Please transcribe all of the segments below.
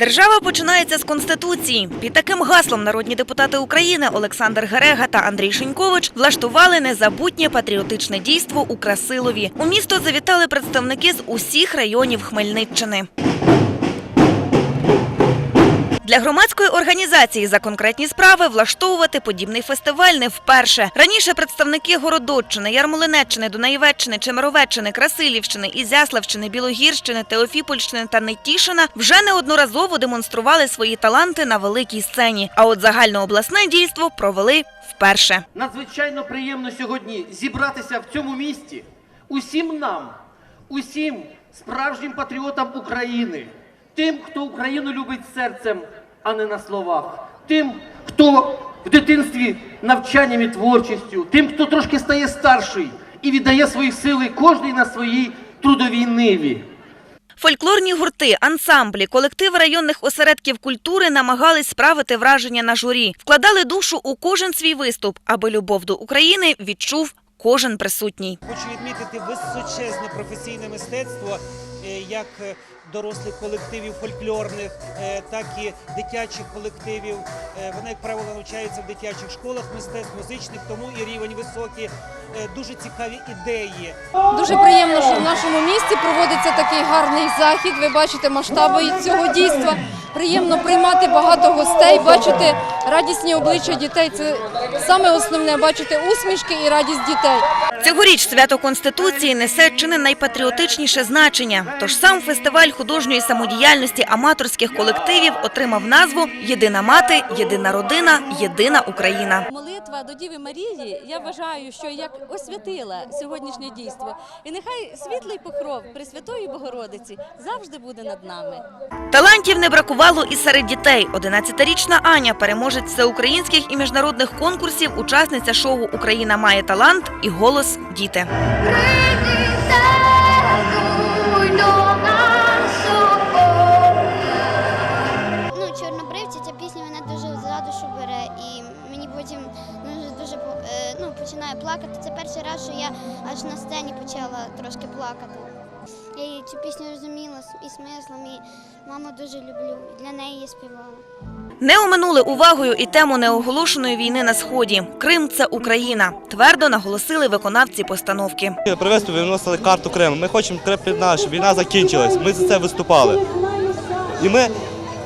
Держава починається з конституції. Під таким гаслом народні депутати України Олександр Герега та Андрій Шинькович влаштували незабутнє патріотичне дійство у Красилові. У місто завітали представники з усіх районів Хмельниччини. Для громадської організації за конкретні справи влаштовувати подібний фестиваль не вперше. Раніше представники Городоччини, Ярмолинеччини, Дунаєвеччини, Чемеровеччини, Красилівщини, Ізяславщини, Білогірщини, Теофіпольщини та Нетішина вже неодноразово демонстрували свої таланти на великій сцені. А от загальнообласне дійство провели вперше. Надзвичайно приємно сьогодні зібратися в цьому місті усім нам, усім справжнім патріотам України, тим, хто Україну любить серцем, а не на словах, тим, хто в дитинстві навчанням і творчістю, тим, хто трошки стає старший і віддає свої сили кожний на своїй трудовій ниві. Фольклорні гурти, ансамблі, колективи районних осередків культури намагались справити враження на журі, вкладали душу у кожен свій виступ, аби любов до України відчув кожен присутній. Хочу відмітити височезне професійне мистецтво, е, як е, дорослих колективів фольклорних, е, так і дитячих колективів. Е, Вони, як правило, навчаються в дитячих школах мистецтв музичних, тому і рівень високий. Е, Дуже цікаві ідеї. Дуже приємно, що в нашому місті проводиться такий гарний захід. Ви бачите масштаби цього дійства. Приємно приймати багато гостей, бачити радісні обличчя дітей. Це саме основне бачити усмішки і радість дітей. Цьогоріч свято Конституції несе чи не найпатріотичніше значення. Тож сам фестиваль художньої самодіяльності аматорських колективів отримав назву Єдина мати, єдина родина, єдина Україна. Молитва до Діви Марії, я вважаю, що як освятила сьогоднішнє дійство. І нехай світлий покров Пресвятої Богородиці завжди буде над нами. Талантів не бракувало і серед дітей. 11-річна Аня, переможець всеукраїнських і міжнародних конкурсів, учасниця шоу Україна має талант і голос діти. Ну, потім дуже дуже по- е, ну, починає плакати. Це перший раз, що я аж на сцені почала трошки плакати. Я її цю пісню розуміла і смислом, і маму дуже люблю. і Для неї я співала. Не оминули увагою і тему неоголошеної війни на сході. Крим це Україна. Твердо наголосили виконавці постановки. Привезли, виносили карту Криму. Ми хочемо Крим під наш, війна закінчилась. Ми за це виступали. І ми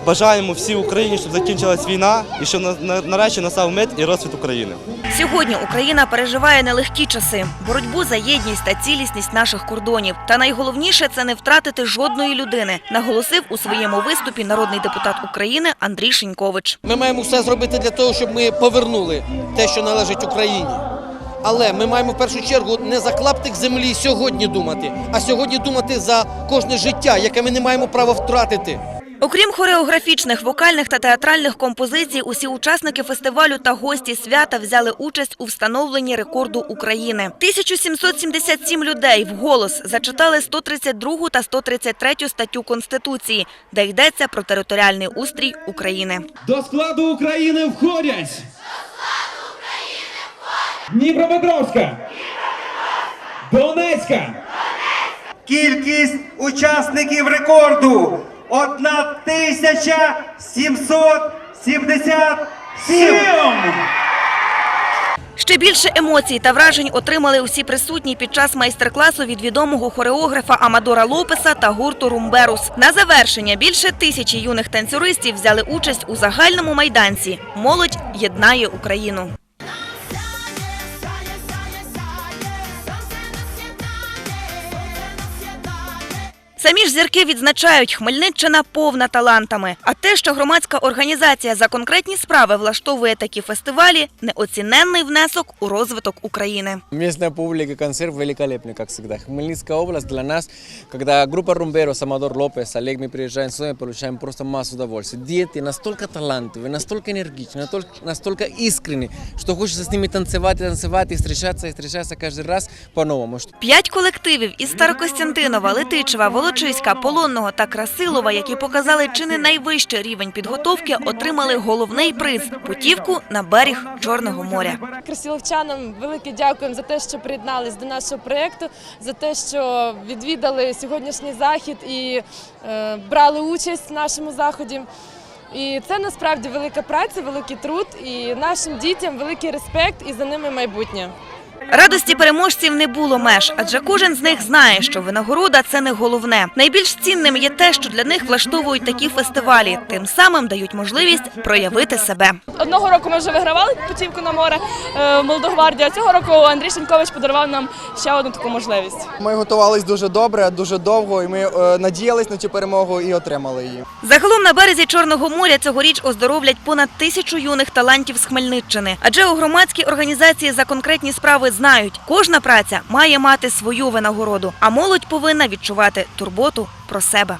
бажаємо всій Україні, щоб закінчилась війна і щоб на- на- нарешті настав мир і розцвіт України. Сьогодні Україна переживає нелегкі часи, боротьбу за єдність та цілісність наших кордонів. Та найголовніше це не втратити жодної людини, наголосив у своєму виступі народний депутат України Андрій Шинькович. Ми маємо все зробити для того, щоб ми повернули те, що належить Україні. Але ми маємо в першу чергу не за клаптик землі сьогодні думати, а сьогодні думати за кожне життя, яке ми не маємо права втратити. Окрім хореографічних, вокальних та театральних композицій, усі учасники фестивалю та гості свята взяли участь у встановленні рекорду України. 1777 людей вголос зачитали 132 та 133 статтю Конституції, де йдеться про територіальний устрій України. До складу України входять. Дніпропетровська. Донецька. Кількість учасників рекорду 1777. Ще більше емоцій та вражень отримали усі присутні під час майстер-класу від відомого хореографа Амадора Лопеса та гурту Румберус. На завершення більше тисячі юних танцюристів взяли участь у загальному майданці. Молодь єднає Україну. Самі ж зірки відзначають, Хмельниччина повна талантами. А те, що громадська організація за конкретні справи влаштовує такі фестивалі, неоціненний внесок у розвиток України. Местная публика, концерт великолепный, как всегда. Хмельницкая область для нас, когда группа Румберос, Амадор Лопес, Олег, мы приезжаем сюда, мы получаем просто массу удовольствия. Дети настолько талантливые, настолько энергичны, настолько, настолько искренни, что хочется с ними танцевать, и танцевать, и встречаться, и встречаться каждый раз по-новому. Что П'ять колективів із Старокостянтинова, Летичева, Волочиська, Волочиська, Полонного та Красилова, які показали чи не найвищий рівень підготовки, отримали головний приз путівку на берег Чорного моря. Красиловчанам велике дякуємо за те, що приєднались до нашого проєкту, за те, що відвідали сьогоднішній захід і е, брали участь в нашому заході. І це насправді велика праця, великий труд, і нашим дітям великий респект і за ними майбутнє. Радості переможців не було меж, адже кожен з них знає, що винагорода це не головне. Найбільш цінним є те, що для них влаштовують такі фестивалі, тим самим дають можливість проявити себе. Одного року ми вже вигравали путівку на море е, Молдогвардія. Цього року Андрій Шенькович подарував нам ще одну таку можливість. Ми готувалися дуже добре, дуже довго, і ми е, надіялись на цю перемогу і отримали її. Загалом на березі Чорного моря цьогоріч оздоровлять понад тисячу юних талантів з Хмельниччини. Адже у громадській організації за конкретні справи знають, кожна праця має мати свою винагороду, а молодь повинна відчувати турботу про себе.